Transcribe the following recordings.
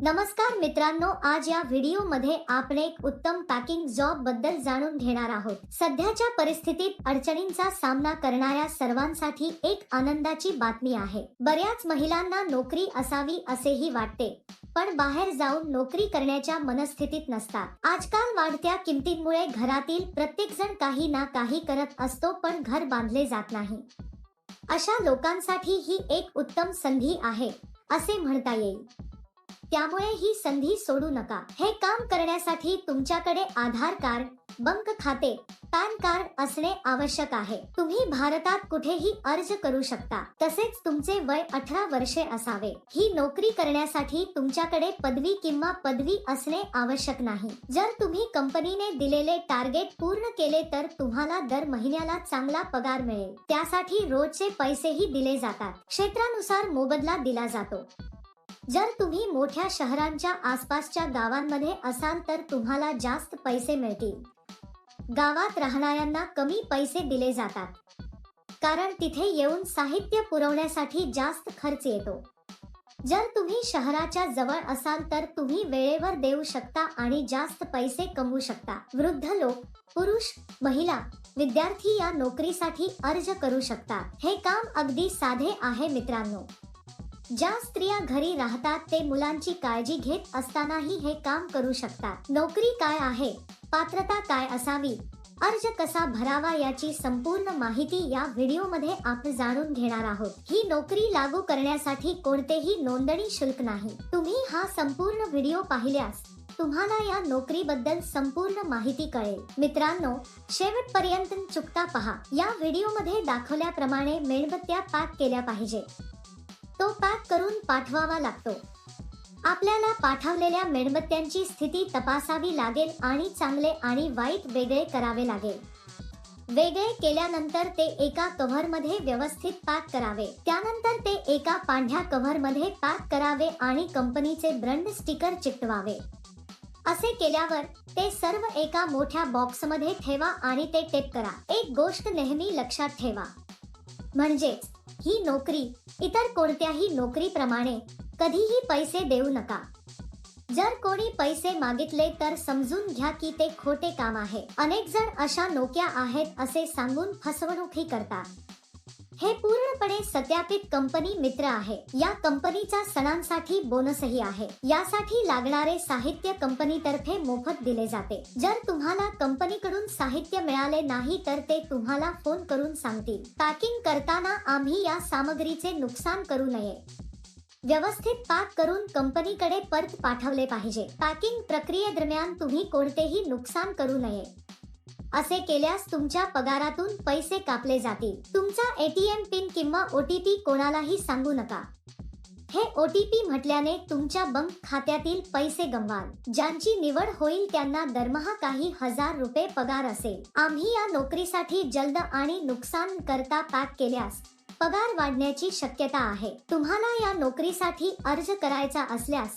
नमस्कार मित्रांनो आज या व्हिडिओमध्ये आपण एक उत्तम पॅकिंग जॉबबद्दल जाणून घेणार आहोत. सध्याच्या परिस्थितीत अडचणींचा सामना करणाऱ्या सर्वांसाठी एक आनंदाची बातमी आहे. बऱ्याच महिलांना नोकरी असावी असेही वाटते पण बाहेर जाऊन नोकरी करण्याच्या मनस्थितीत नसतात. आजकाल वाढत्या किमतींमुळे घरातील प्रत्येक जण काही ना काही करत असतो पण घर बांधले जात नाही. अशा लोकांसाठी ही एक उत्तम संधी आहे असे म्हणता येईल. त्यामुळे ही संधी सोडू नका. हे काम करण्यासाठी तुमच्याकडे आधार कार्ड बँक खाते पॅन कार्ड असणे आवश्यक आहे. तुम्ही भारतात कुठेही अर्ज करू शकता. तसेच तुमचे वय अठरा वर्षे असावे. ही नोकरी करण्यासाठी तुमच्याकडे पदवी किंवा पदवी असणे आवश्यक नाही. जर तुम्ही कंपनीने दिलेले टार्गेट पूर्ण केले तर तुम्हाला दर महिन्याला चांगला पगार मिळेल. त्यासाठी रोजचे पैसेही दिले जातात. क्षेत्रानुसार मोबदला दिला जातो. जर तुम्ही मोठ्या शहरांच्या आसपासच्या गावांमध्ये असाल तर तुम्हाला जास्त पैसे मिळतील. गावात राहणाऱ्यांना कमी पैसे दिले जातात. कारण तिथे येऊन साहित्य पुरवण्यासाठी जास्त खर्च येतो. जर तुम्ही शहराच्या जवळ असाल तर तुम्ही वेळेवर देऊ शकता आणि जास्त पैसे कमवू शकता. वृद्ध लोक पुरुष महिला विद्यार्थी या नोकरीसाठी अर्ज करू शकतात. हे काम अगदी साधे आहे मित्रांनो. ज्या स्त्रिया घरी राहतात ते मुलांची काळजी घेत असतानाही हे काम करू शकतात. नोकरी काय आहे? पात्रता काय असावी? अर्ज कसा भरावा याची संपूर्ण माहिती या व्हिडिओमध्ये आपण जाणून घेणार आहोत. ही नोकरी लागू करण्यासाठी कोणतेही नोंदणी शुल्क नाही. तुम्ही हा संपूर्ण व्हिडिओ पाहिल्यास तुम्हाला या नोकरीबद्दल संपूर्ण माहिती कळेल. मित्रांनो शेवटपर्यंत चुकता पहा. या व्हिडिओमध्ये दाखवल्याप्रमाणे मेणबत्त्या पॅक केल्या पाहिजे. तो पॅक करून पाठवावा लागतो. आपल्याला पाठवलेल्या मेणबत्त्यांची स्थिती तपासावी लागेल आणि चांगले आणि वाईट वेगळे करावे लागेल. वेगळे केल्यानंतर ते एका कव्हरमध्ये व्यवस्थित पॅक करावे. त्यानंतर ते एका पांढऱ्या कव्हरमध्ये पॅक करावे आणि कंपनीचे ब्रँड स्टिकर चिकटवावे. असे केल्यावर ते सर्व एका मोठ्या बॉक्समध्ये ठेवा आणि ते टेप करा. एक गोष्ट नेहमी लक्षात ठेवा. म्हणजेच ही नोकरी इतर कोणत्याही नोकरीप्रमाणे कधीही पैसे देऊ नका. जर कोणी पैसे मागितले तर समजून घ्या की ते खोटे काम आहे. अनेक जण अशा नोक्या आहेत असे सांगून फसवणूकही करतात. हे पूर्णपणे सत्यापित कंपनी मित्र आहे. या कंपनीचा सणांसाठी बोनसही आहे. यासाठी लागणारे साहित्य कंपनीतर्फे मोफत दिले जाते. जर तुम्हाला कंपनीकडून साहित्य मिळाले नाही तर ते तुम्हाला फोन करून सांगतील. पॅकिंग करताना आम्ही या सामग्रीचे नुकसान करू नये. व्यवस्थित पाक करून कंपनीकडे परत पाठवले पाहिजे. पॅकिंग प्रक्रियेदरम्यान तुम्ही कोणतेही नुकसान करू नये. असे केल्यास तुमच्या पगारातून पैसे कापले जातील. तुमचा एटीएम पिन किंवा ओटीपी कोणालाही सांगू नका. हे ओटीपी म्हटल्याने तुमच्या बँक खात्यातील पैसे गमवाल. ज्यांची निवड होईल त्यांना दरमहा काही हजार रुपये पगार असेल. आम्ही या नोकरीसाठी जलद आणि नुकसान करता पॅक केल्यास पगार वाढण्याची शक्यता आहे. तुम्हाला या नोकरीसाठी अर्ज करायचा असल्यास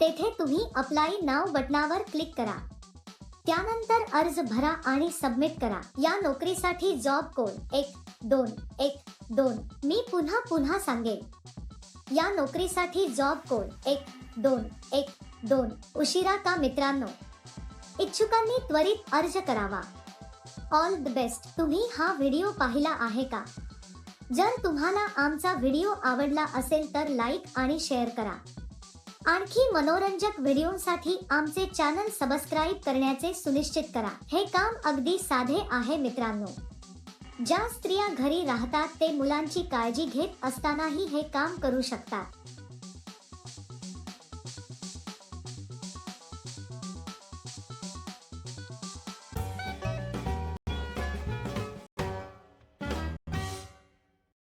तेथे तुम्ही अप्लाई नाव बटनावर क्लिक करा. त्यानंतर अर्ज भरा आणि सबमिट करा. या नोकरीसाठी जॉब कोड एक दोन एक दोन. मी पुन्हा पुन्हा सांगेन. या नोकरीसाठी जॉब कोड एक दोन एक दोन. उशिरा का मित्रांनो? इच्छुकांनी त्वरित अर्ज करावा. ऑल द बेस्ट तुम्ही हा व्हिडिओ पाहिला आहे का? जर तुम्हाला आमचा व्हिडिओ आवडला असेल तर लाईक आणि शेअर करा. आणखी मनोरंजक व्हिडिओसाठी आमचे चॅनल सबस्क्राईब करण्याचे सुनिश्चित करा. हे काम अगदी साधे आहे मित्रांनो. ज्या स्त्रिया घरी राहतात ते मुलांची काळजी घेत असतानाही हे काम करू शकतात.